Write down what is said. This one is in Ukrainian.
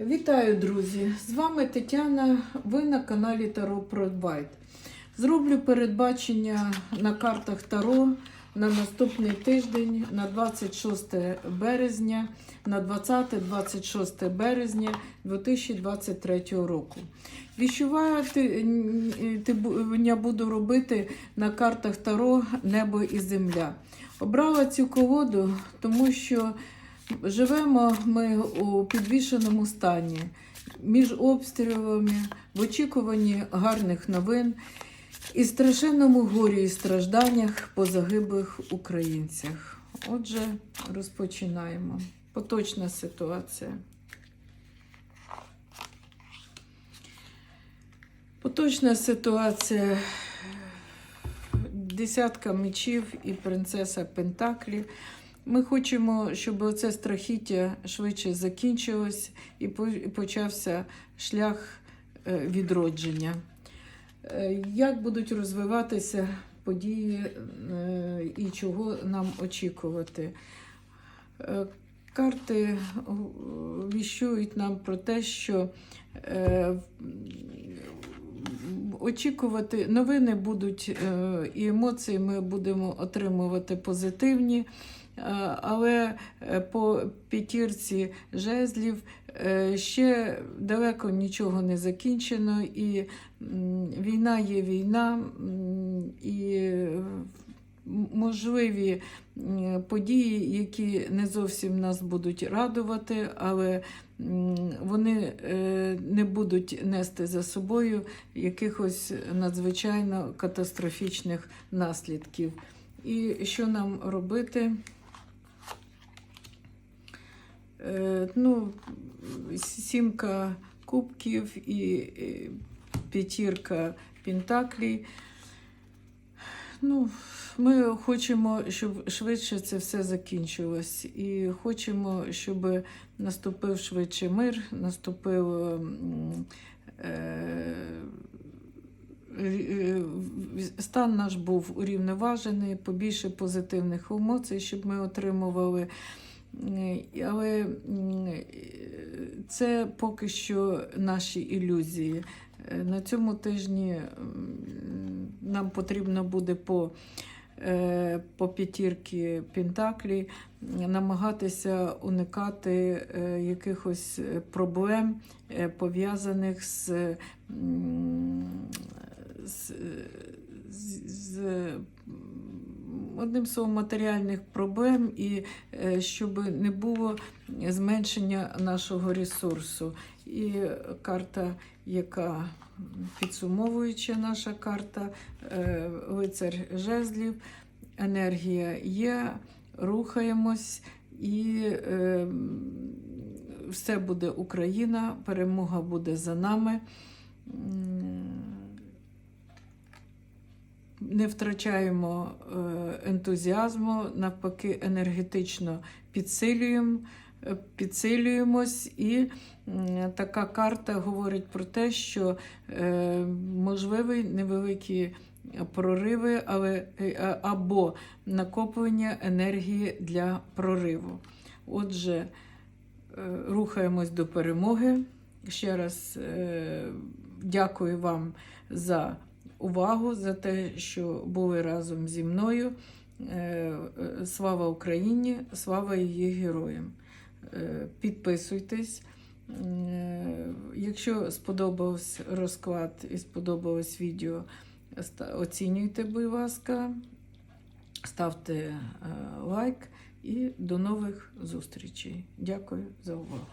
Вітаю, друзі! З вами Тетяна. Ви на каналі Таро Продбайт. Зроблю передбачення на картах Таро на наступний тиждень, на 26 березня, на 20-26 березня 2023 року. Віщування буду робити на картах Таро Небо і Земля. Обрала цю колоду, тому що Живемо ми у підвішеному стані між обстрілами, в очікуванні гарних новин і страшенному горі і стражданнях по загиблих українцях. Отже, розпочинаємо. Поточна ситуація. Поточна ситуація. Десятка мечів і принцеса Пентаклі. Ми хочемо, щоб це страхіття швидше закінчилось і почався шлях е, відродження. Е, як будуть розвиватися події е, і чого нам очікувати? Карти віщують нам про те, що очікувати новини будуть і емоції ми будемо отримувати позитивні. Але е, по п'ятірці жезлів е, ще далеко нічого не закінчено, і війна є війна, і можливі події, які не зовсім нас будуть радувати, але вони е, не будуть нести за собою якихось надзвичайно катастрофічних наслідків. І що нам робити? Е, ну, сімка кубків і п'ятірка пентаклей. Ну, Ми хочемо, щоб швидше це все закінчилось. І хочемо, щоб наступив швидше мир, наступив е, е, стан наш був урівноважений, побільше позитивних емоцій, щоб ми отримували. Але це поки що наші ілюзії. Е, на цьому тижні нам потрібно буде по е, по п'ятірки Пентаклі намагатися уникати е, якихось проблем, пов'язаних з, з, з одним словом, матеріальних проблем і е, щоб не було зменшення нашого ресурсу. І карта, яка підсумовуюча наша карта, е, лицар жезлів, енергія є, рухаємось і е, все буде Україна, перемога буде за нами не втрачаємо е, ентузіазму, навпаки, енергетично підсилюємо, е, підсилюємось, і така карта говорить про те, що е, можливі невеликі прориви, але або накоплення енергії для прориву. Отже, рухаємось до перемоги. Ще раз дякую вам за увагу за те, що були разом зі мною. Е, е, слава Україні, слава її героям. Е, підписуйтесь. Якщо сподобався розклад і сподобалось відео, оцінюйте, будь ласка, ставте лайк і до нових зустрічей. Дякую за увагу.